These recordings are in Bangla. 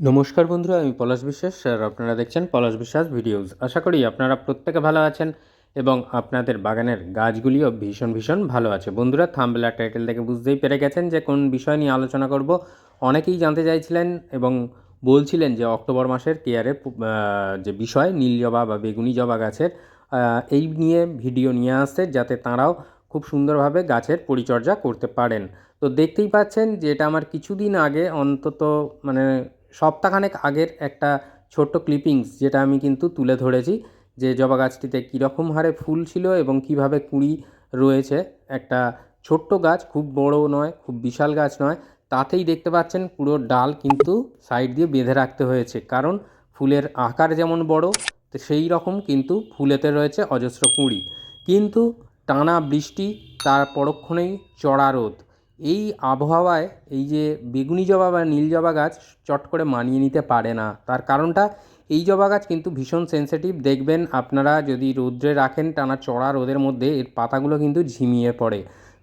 নমস্কার বন্ধুরা, আমি পলাশ বিশ্বাস আর আপনারা দেখছেন পলাশ বিশ্বাস ভিডিওস। আশা করি আপনারা প্রত্যেকে ভালো আছেন এবং আপনাদের বাগানের গাছগুলিও ভীষণ ভীষণ ভালো আছে। বন্ধুরা থাম্বলার টাইটেল থেকে বুঝতেই পেরে গেছেন যে কোন বিষয় নিয়ে আলোচনা করব। অনেকেই জানতে চাইছিলেন এবং বলছিলেন যে অক্টোবর মাসের কেয়ারের যে বিষয়, নীল জবা বা বেগুনি জবা গাছের এই নিয়ে ভিডিও নিয়ে আসতে যাতে তাঁরাও খুব সুন্দরভাবে গাছের পরিচর্যা করতে পারেন। তো দেখতেই পাচ্ছেন যে এটা আমার কিছুদিন আগে অন্তত মানে সপ্তাহখানেক আগের একটা ছোট্ট ক্লিপিংস যেটা আমি কিন্তু তুলে ধরেছি যে জবা গাছটিতে কীরকম হারে ফুল ছিল এবং কীভাবে কুঁড়ি রয়েছে। একটা ছোট্ট গাছ, খুব বড় নয়, খুব বিশাল গাছ নয়, তাতেই দেখতে পাচ্ছেন পুরো ডাল কিন্তু সাইড দিয়ে বেঁধে রাখতে হয়েছে। কারণ ফুলের আকার যেমন বড়, তো সেই রকম কিন্তু ফুলেতে রয়েছে অজস্র কুঁড়ি। কিন্তু টানা বৃষ্টি, তার পরক্ষণেই চড়া রোদ এই আবহাওয়ায় এই যে বেগুনি জবা বা নীল জবা গাছ চট করে মানিয়ে নিতে পারে না। তার কারণটা এই জবা গাছ কিন্তু ভীষণ সেনসিটিভ দেখবেন আপনারা যদি রৌদ্রে রাখেন টানা চড়া রোদের মধ্যে এর পাতাগুলো কিন্তু ঝিমিয়ে পড়ে।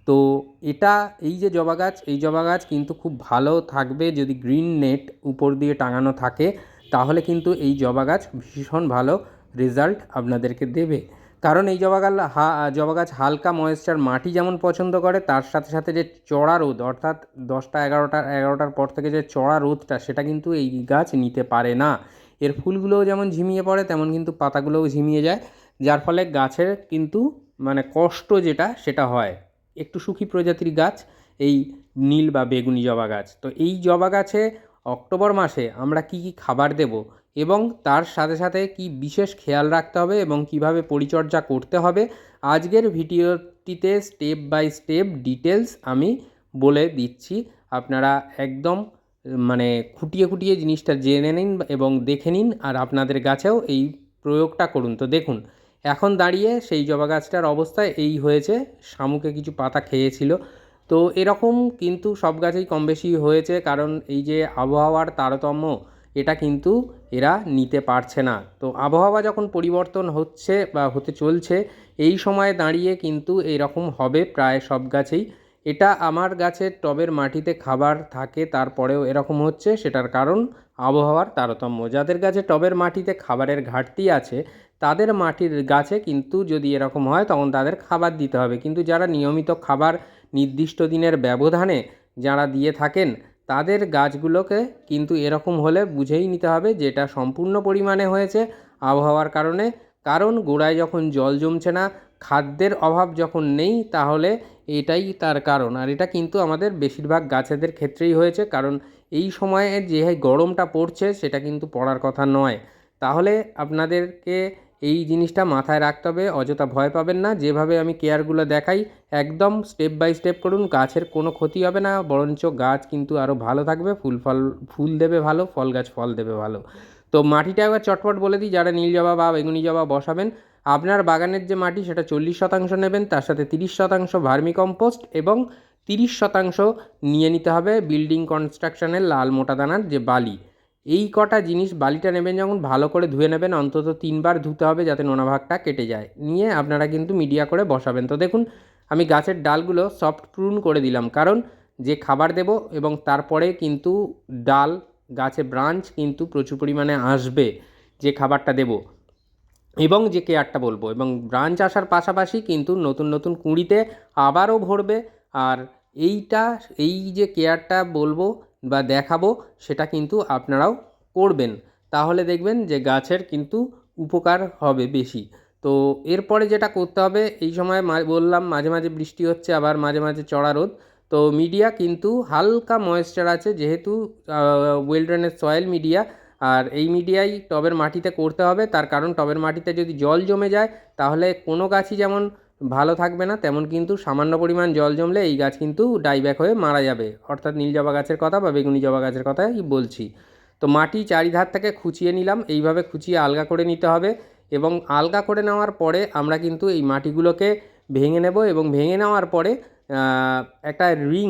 তো এটা এই যে জবা গাছ, এই জবা গাছ কিন্তু খুব ভালো থাকবে যদি গ্রিন নেট উপর দিয়ে টাঙানো থাকে। তাহলে কিন্তু এই জবা গাছ ভীষণ ভালো রেজাল্ট আপনাদেরকে দেবে। কারণ এই জবা গাছ, হা, জবা গাছ হালকা ময়েশ্চার মাটি যেমন পছন্দ করে, তার সাথে সাথে যে চড়া রোদ, অর্থাৎ দশটা এগারোটা, এগারোটার পর থেকে যে চড়া রোদটা, সেটা কিন্তু এই গাছ নিতে পারে না। এর ফুলগুলোও যেমন ঝিমিয়ে পড়ে, তেমন কিন্তু পাতাগুলোও ঝিমিয়ে যায়, যার ফলে গাছের কিন্তু মানে কষ্ট যেটা, সেটা হয়। একটু সুখী প্রজাতির গাছ, এই নীল বা বেগুনি জবা গাছ। তো এই জবা গাছে অক্টোবর মাসে আমরা কি কি খাবার দেব এবং তার সাথে সাথে কি বিশেষ খেয়াল রাখতে হবে এবং কীভাবে পরিচর্যা করতে হবে, আজকের ভিডিওটিতে স্টেপ বাই স্টেপ ডিটেলস আমি বলে দিচ্ছি। আপনারা একদম মানে খুঁটিয়ে খুঁটিয়ে জিনিসটা জেনে নিন এবং দেখে নিন আর আপনাদের গাছেও এই প্রয়োগটা করুন। তো দেখুন, এখন দাঁড়িয়ে সেই জবা গাছটার অবস্থা এই হয়েছে, শামুকে কিছু পাতা খেয়েছিল। তো এরকম কিন্তু সব গাছেই কম বেশি হয়েছে, কারণ এই যে আবহাওয়ার তারতম্য, এটা কিন্তু এরা নিতে পারছে না। তো আবহাওয়া যখন পরিবর্তন হচ্ছে বা হতে চলছে, এই সময় দাঁড়িয়ে কিন্তু এরকম হবে প্রায় সব গাছেই। এটা আমার গাছের টবের মাটিতে খাবার থাকে, তারপরেও এরকম হচ্ছে, সেটার কারণ আবহাওয়ার তারতম্য। যাদের গাছে টবের মাটিতে খাবারের ঘাটতি আছে, তাদের মাটির গাছে কিন্তু যদি এরকম হয়, তখন তাদের খাবার দিতে হবে। কিন্তু যারা নিয়মিত খাবার নির্দিষ্ট দিনের ব্যবধানে যারা দিয়ে থাকেন তাদের গাছগুলোকে কিন্তু এরকম হলে বুঝেই নিতে হবে যে এটা সম্পূর্ণ পরিমাণে হয়েছে আবহাওয়ার কারণে। কারণ গোড়ায় যখন জল জমছে না, খাদ্যের অভাব যখন নেই, তাহলে এটাই তার কারণ। আর এটা কিন্তু আমাদের বেশিরভাগ গাছেদের ক্ষেত্রেই হয়েছে। কারণ এই সময়ে যে গরমটা পড়ছে, সেটা কিন্তু পড়ার কথা নয়। তাহলে আপনাদেরকে এই জিনিসটা মাথায় রাখতে হবে, অযথা ভয় পাবেন না। যেভাবে আমি কেয়ারগুলো দেখাই, একদম স্টেপ বাই স্টেপ করুন, গাছের কোনো ক্ষতি হবে না, বরঞ্চ গাছ কিন্তু আরও ভালো থাকবে, ফুল ফল, ফুল দেবে ভালো, ফল গাছ ফল দেবে ভালো। তো মাটিটা একবার চটপট বলে দিই, যারা নীল জবা বা বেগুনি জবা বসাবেন, আপনার বাগানের যে মাটি, সেটা চল্লিশ শতাংশ নেবেন, তার সাথে তিরিশ শতাংশ ভার্মি কম্পোস্ট এবং তিরিশ শতাংশ নিয়ে নিতে হবে, বিল্ডিং কনস্ট্রাকশনের লাল মোটা দানার যে বালি। এই কটা জিনিস বালিটা নেবেন যখন, ভালো করে ধুয়ে নেবেন, অন্তত তিনবার ধুতে হবে যাতে নোনা ভাগটা কেটে যায়। নিয়ে আপনারা কিন্তু মিডিয়া করে বসাবেন। তো দেখুন, আমি গাছের ডালগুলো সফট প্রুন করে দিলাম। কারণ, যে খাবার দেব এবং তারপরে কিন্তু ডাল গাছে ব্রাঞ্চ কিন্তু প্রচুর পরিমাণে আসবে যে খাবারটা দেব এবং যে কেয়ারটা বলব। এবং ব্রাঞ্চ আসার পাশাপাশি কিন্তু নতুন নতুন কুঁড়িতে আবারও ভরবে। আর এইটা, এই যে কেয়ারটা বলব বা দেখাবো, সেটা কিন্তু আপনারাও করবেন। তাহলে দেখবেন যে গাছের কিন্তু উপকার হবে বেশি। তো এরপরে যেটা করতে হবে, এই সময় বললাম মাঝে মাঝে বৃষ্টি হচ্ছে, আবার মাঝে মাঝে চড়া রোদ। তো মিডিয়া কিন্তু হালকা ময়েশ্চার আছে, যেহেতু ওয়েল ড্রেনের সয়েল মিডিয়া আর এই মিডিয়াই টবের মাটিতে করতে হবে। তার কারণ টবের মাটিতে যদি জল জমে যায়, তাহলে কোনো গাছই যেমন ভালো থাকবে না, তেমন কিন্তু সামান্য পরিমাণ জল জমলে এই গাছ কিন্তু ডাইব্যাক হয়ে মারা যাবে। অর্থাৎ নীল জবা গাছের কথা বা বেগুনি জবা গাছের কথাই বলছি। তো মাটি চারিধার থেকে খুঁচিয়ে নিলাম, এইভাবে খুঁচিয়ে আলগা করে নিতে হবে এবং আলগা করে নেওয়ার পরে আমরা কিন্তু এই মাটিগুলোকে ভেঙে নেব এবং ভেঙে নেওয়ার পরে একটা রিং,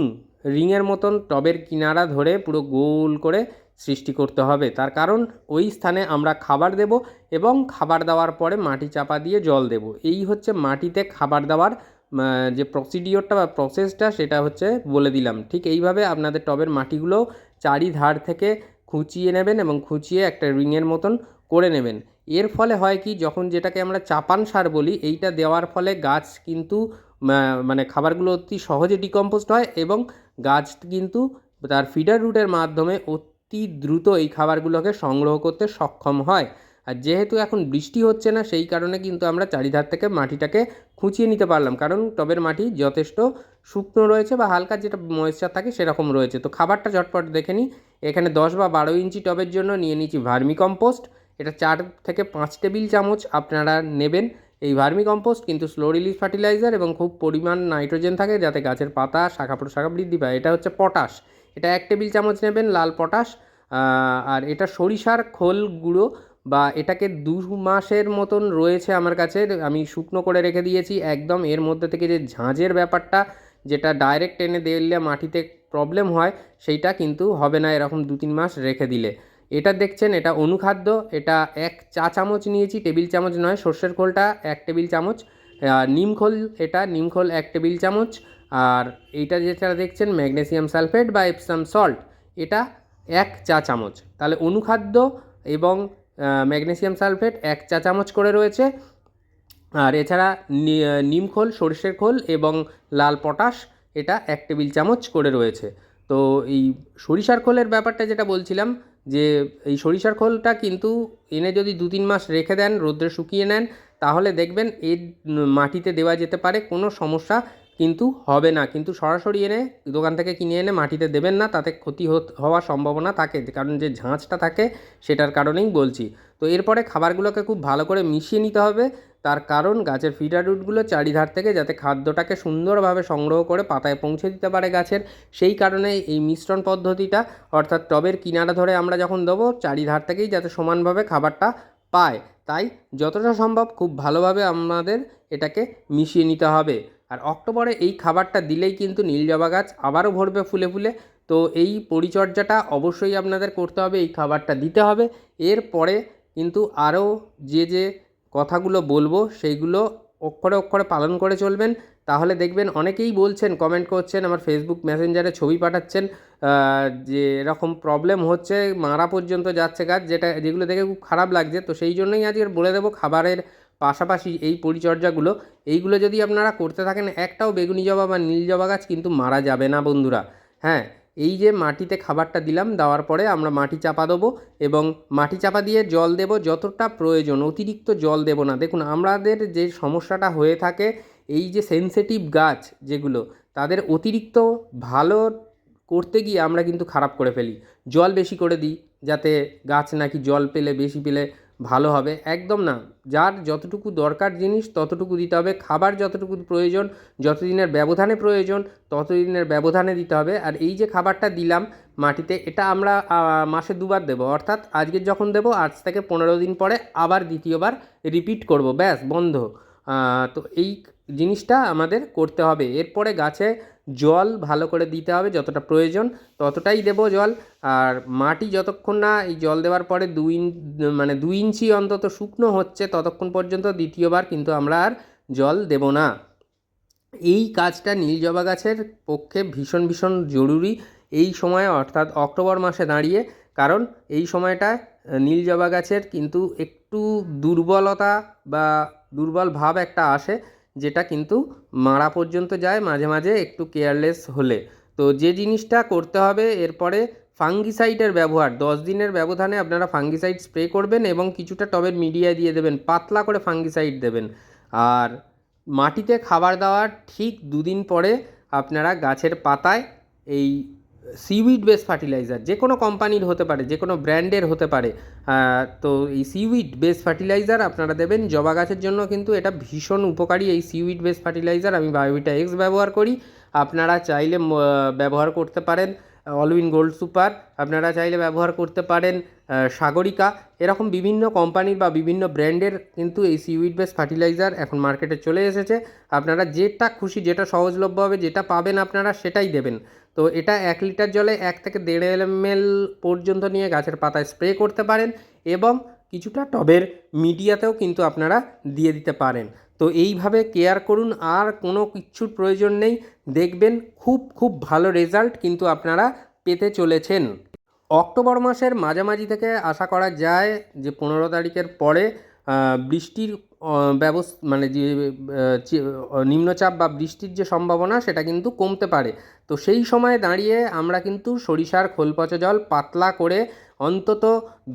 রিংয়ের মতন টবের কিনারা ধরে পুরো গোল করে সৃষ্টি করতে হবে। তার কারণ ওই স্থানে আমরা খাবার দেব এবং খাবার দেওয়ার পরে মাটি চাপা দিয়ে জল দেব। এই হচ্ছে মাটিতে খাবার দেওয়ার যে প্রসিডিওরটা বা প্রসেসটা সেটা হচ্ছে বলে দিলাম। ঠিক এইভাবে আপনাদের টবের মাটিগুলো চারিধার থেকে খুঁচিয়ে নেবেন এবং খুঁচিয়ে একটা রিংয়ের মতন করে নেবেন। এর ফলে হয় কি, যখন যেটাকে আমরা চাপান সার বলি, এইটা দেওয়ার ফলে গাছ কিন্তু মানে খাবারগুলো অতি সহজে ডিকম্পোস্ট হয় এবং গাছ কিন্তু তার ফিডার রুটের মাধ্যমে অতি দ্রুত এই খাবারগুলোকে সংগ্রহ করতে সক্ষম হয়। আর যেহেতু এখন বৃষ্টি হচ্ছে না, সেই কারণে কিন্তু আমরা চারিধার থেকে মাটিটাকে খুঁচিয়ে নিতে পারলাম। কারণ টবের মাটি যথেষ্ট শুকনো রয়েছে বা হালকা যেটা ময়েশ্চার থাকে সেরকম রয়েছে। তো খাবারটা ঝটপট দেখে নিই। এখানে দশ বা বারো ইঞ্চি টবের জন্য নিয়ে নিচ্ছি ভার্মি কম্পোস্ট। এটা চার থেকে পাঁচ টেবিল চামচ আপনারা নেবেন এই ভার্মি কম্পোস্ট। কিন্তু স্লো রিলিজ ফার্টিলাইজার এবং খুব পরিমাণ নাইট্রোজেন থাকে যাতে গাছের পাতা, শাখা প্রশাখা বৃদ্ধি পায়। এটা হচ্ছে পটাশ এটা এক টেবিল চামচ নেবেন, লাল পটাশ আর এটা সরিষার খোল গুঁড়ো বা এটাকে দু মাসের মতন রয়েছে আমার কাছে, আমি শুকনো করে রেখে দিয়েছি। একদম এর মধ্যে থেকে যে ঝাঁঝের ব্যাপারটা, যেটা ডাইরেক্ট এনে দিলে মাটিতে প্রবলেম হয়, সেইটা কিন্তু হবে না এরকম দু তিন মাস রেখে দিলে। এটা দেখছেন, এটা অনুখাদ্য, এটা এক চা চামচ নিয়েছি, টেবিল চামচ নয়, সর্ষের খোলটা এক টেবিল চামচ আর নিম খোল, এটা নিম খোল এক টেবিল চামচ আর এইটা যেটা দেখছেন, ম্যাগনেসিয়াম সালফেট বা এপসাম সল্ট এটা এক চা চামচ। তাহলে অনুখাদ্য এবং ম্যাগনেসিয়াম সালফেট এক চা চামচ করে রয়েছে। আর এছাড়া নিম খোল, সর্ষের খোল এবং লাল পটাশ, এটা এক টেবিল চামচ করে রয়েছে। তো এই সরিষার খোলের ব্যাপারটা যেটা বলছিলাম, যে এই সরিষার খোলটা কিন্তু এনে যদি দু তিন মাস রেখে দেন, রোদ্রে শুকিয়ে নেন, তাহলে দেখবেন এর মাটিতে দেওয়া যেতে পারে কোনো সমস্যা কিন্তু হবে না। কিন্তু সরাসরি এনে দোকান থেকে কিনে এনে মাটিতে দেবেন না, তাতে ক্ষতি হওয়ার সম্ভাবনা থাকে। কারণ যে ঝাঁঝটা থাকে সেটার কারণেই বলছি। তো এরপরে খাবারগুলোকে খুব ভালো করে মিশিয়ে নিতে হবে। তার কারণ গাছের ফিডার রুটগুলো চারিধার থেকে যাতে খাদ্যটাকে সুন্দরভাবে সংগ্রহ করে পাতায় পৌঁছে দিতে পারে গাছের। সেই কারণে এই মিশ্রণ পদ্ধতিটা, অর্থাৎ টবের কিনারা ধরে আমরা যখন দেবো, চারিধার থেকেই যাতে সমানভাবে খাবারটা পায়। তাই যতটা সম্ভব খুব ভালোভাবে আমাদের এটাকে মিশিয়ে নিতে হবে। আর অক্টোবরে এই খাবারটা দিলেই কিন্তু নীল জবা গাছ আবারও ভরবে ফুলে ফুলে। তো এই পরিচর্যাটা অবশ্যই আপনাদের করতে হবে, এই খাবারটা দিতে হবে। এরপরে কিন্তু আরও যে যে কথাগুলো বলব সেইগুলো অক্ষরে অক্ষরে পালন করে চলবেন। তাহলে দেখবেন অনেকেই বলছেন কমেন্ট করছেন, আমার ফেসবুক মেসেঞ্জারে ছবি পাঠাচ্ছেন যে এরকম প্রবলেম হচ্ছে, মারা পর্যন্ত যাচ্ছে গাছ, যেটা, যেগুলো দেখে খুব খারাপ লাগছে। তো সেই জন্যই আজকে বলে দেবো, খাবারের পাশাপাশি এই পরিচর্যাগুলো, এইগুলো যদি আপনারা করতে থাকেন, একটাও বেগুনি জবা বা নীল জবা গাছ কিন্তু মারা যাবে না বন্ধুরা। হ্যাঁ এই যে মাটিতে খাবারটা দিলাম, দেওয়ার পরে আমরা মাটি চাপা দেবো এবং মাটি চাপা দিয়ে জল দেব যতটা প্রয়োজন, অতিরিক্ত জল দেব না। দেখুন, আমাদের যে সমস্যাটা হয়ে থাকে, এই যে সেনসিটিভ গাছ যেগুলো, তাদের অতিরিক্ত ভালো করতে গিয়ে আমরা কিন্তু খারাপ করে ফেলি। জল বেশি করে দিই, যাতে গাছ নাকি জল পেলে, বেশি পেলে ভালো হবে। একদম না। যার যতটুকু দরকার জিনিস, ততটুকু দিতে হবে। খাবার যতটুকু প্রয়োজন, যতদিনের ব্যবধানে প্রয়োজন, ততদিনের ব্যবধানে দিতে হবে। আর এই যে খাবারটা দিলাম মাটিতে, এটা আমরা মাসে দুবার দেবো। অর্থাৎ আজকে যখন দেবো, আজ থেকে পনেরো দিন পরে আবার দ্বিতীয়বার রিপিট করব। ব্যাস, বন্ধ। তো এই জিনিসটা আমাদের করতে হবে। এরপরে গাছে জল ভালো করে দিতে হবে যতটা প্রয়োজন ততটাই দেবো জল। আর মাটি যতক্ষণ না এই জল দেওয়ার পরে দুই মানে দুই ইঞ্চি অন্তত শুকনো হচ্ছে ততক্ষণ পর্যন্ত দ্বিতীয়বার কিন্তু আমরা আর জল দেব না। এই কাজটা নীল জবা গাছের পক্ষে ভীষণ ভীষণ জরুরি এই সময়ে অর্থাৎ অক্টোবর মাসে দাঁড়িয়ে। কারণ এই সময়টায় আহ, নীল জবা গাছের কিন্তু একটু দুর্বলতা বা দুর্বল ভাব একটা আসে, যেটা কিন্তু মারা পর্যন্ত যায় মাঝে মাঝে একটু কেয়ারলেস হলে। তো যে জিনিসটা করতে হবে, এরপরে ফাঙ্গিসাইডের ব্যবহার, দশ দিনের ব্যবধানে আপনারা ফাঙ্গিসাইড স্প্রে করবেন এবং কিছুটা টবের মিডিয়া দিয়ে দেবেন, পাতলা করে ফাঙ্গিসাইড দেবেন। আর মাটিতে খাবার দেওয়ার ঠিক দুদিন পরে আপনারা গাছের পাতায় এই সিউইড বেস ফার্টিলাইজার, যে কোনো কোম্পানির হতে পারে, যে কোনো ব্র্যান্ডের হতে পারে তো এই সিউইড বেস ফার্টিলাইজার আপনারা দেবেন। জবা গাছের জন্য কিন্তু এটা ভীষণ উপকারী এই সিউইড বেস ফার্টিলাইজার। আমি বায়োভিটা এক্স ব্যবহার করি। আপনারা চাইলে ব্যবহার করতে পারেন, অলউইন গোল্ড সুপার। আপনারা চাইলে ব্যবহার করতে পারেন সাগরিকা। এরকম বিভিন্ন কোম্পানির বা বিভিন্ন ব্র্যান্ডের কিন্তু এই সিউইড বেস ফার্টিলাইজার এখন মার্কেটে চলে এসেছে। আপনারা যেটা খুশি, যেটা সহজলভ্য হবে, যেটা পাবেন আপনারা সেটাই দেবেন। তো এটা এক লিটার জলে এক থেকে দেড় এমএল পর্যন্ত নিয়ে গাছের পাতায় স্প্রে করতে পারেন এবং কিছুটা টবের মিডিয়াতেও কিন্তু আপনারা দিয়ে দিতে পারেন। তো এইভাবে কেয়ার করুন, আর কোনো কিচ্ছুর প্রয়োজন নেই। দেখবেন খুব খুব ভালো রেজাল্ট কিন্তু আপনারা পেতে চলেছেন। অক্টোবর মাসের মাঝামাঝি থেকে আশা করা যায় যে পনেরো তারিখের পরে বৃষ্টির ব্যবস্থা মানে যে নিম্নচাপ বা বৃষ্টির যে সম্ভাবনা, সেটা কিন্তু কমতে পারে। তো সেই সময় দাঁড়িয়ে আমরা কিন্তু সরিষার খোল পচা জল পাতলা করে অন্তত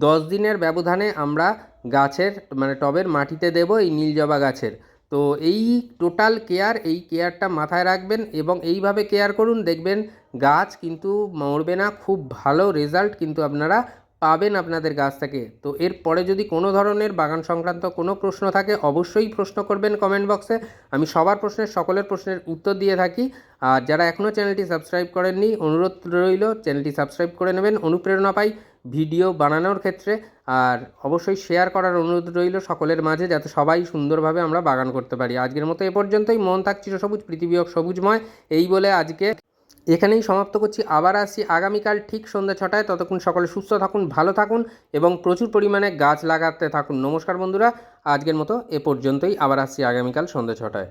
দশ দিনের ব্যবধানে আমরা গাছের মানে টবের মাটিতে দেব এই নীল জবা গাছের। তো এই টোটাল কেয়ার, এই কেয়ারটা মাথায় রাখবেন এবং এইভাবে কেয়ার করুন। দেখবেন গাছ কিন্তু মরবে না, খুব ভালো রেজাল্ট কিন্তু আপনারা পাবেন আপনাদের গাছ থেকে। তো এরপরে যদি কোনো ধরনের বাগান সংক্রান্ত কোনো প্রশ্ন থাকে, অবশ্যই প্রশ্ন করবেন কমেন্ট বক্সে আমি সবার প্রশ্নের, সকলের প্রশ্নের উত্তর দিয়ে থাকি। আর যারা এখনও চ্যানেলটি সাবস্ক্রাইব করেননি, অনুরোধ রইল চ্যানেলটি সাবস্ক্রাইব করে নেবেন। অনুপ্রেরণা পাই ভিডিও বানানোর ক্ষেত্রে। আর অবশ্যই শেয়ার করার অনুরোধ রইল সকলের মাঝে, যাতে সবাই সুন্দরভাবে আমরা বাগান করতে পারি। আজকের মতো এ পর্যন্তই। মন থাক চিরসবুজ, পৃথিবী সবুজময়। এই বলে আজকে এখানেই সমাপ্ত করছি। আবার আসছি আগামীকাল ঠিক সন্ধ্যা ছটায়। ততক্ষণ সকলে সুস্থ থাকুন, ভালো থাকুন এবং প্রচুর পরিমাণে গাছ লাগাতে থাকুন। নমস্কার বন্ধুরা, আজকের মতো এ পর্যন্তই। আবার আসছি আগামীকাল সন্ধ্যা ছটায়।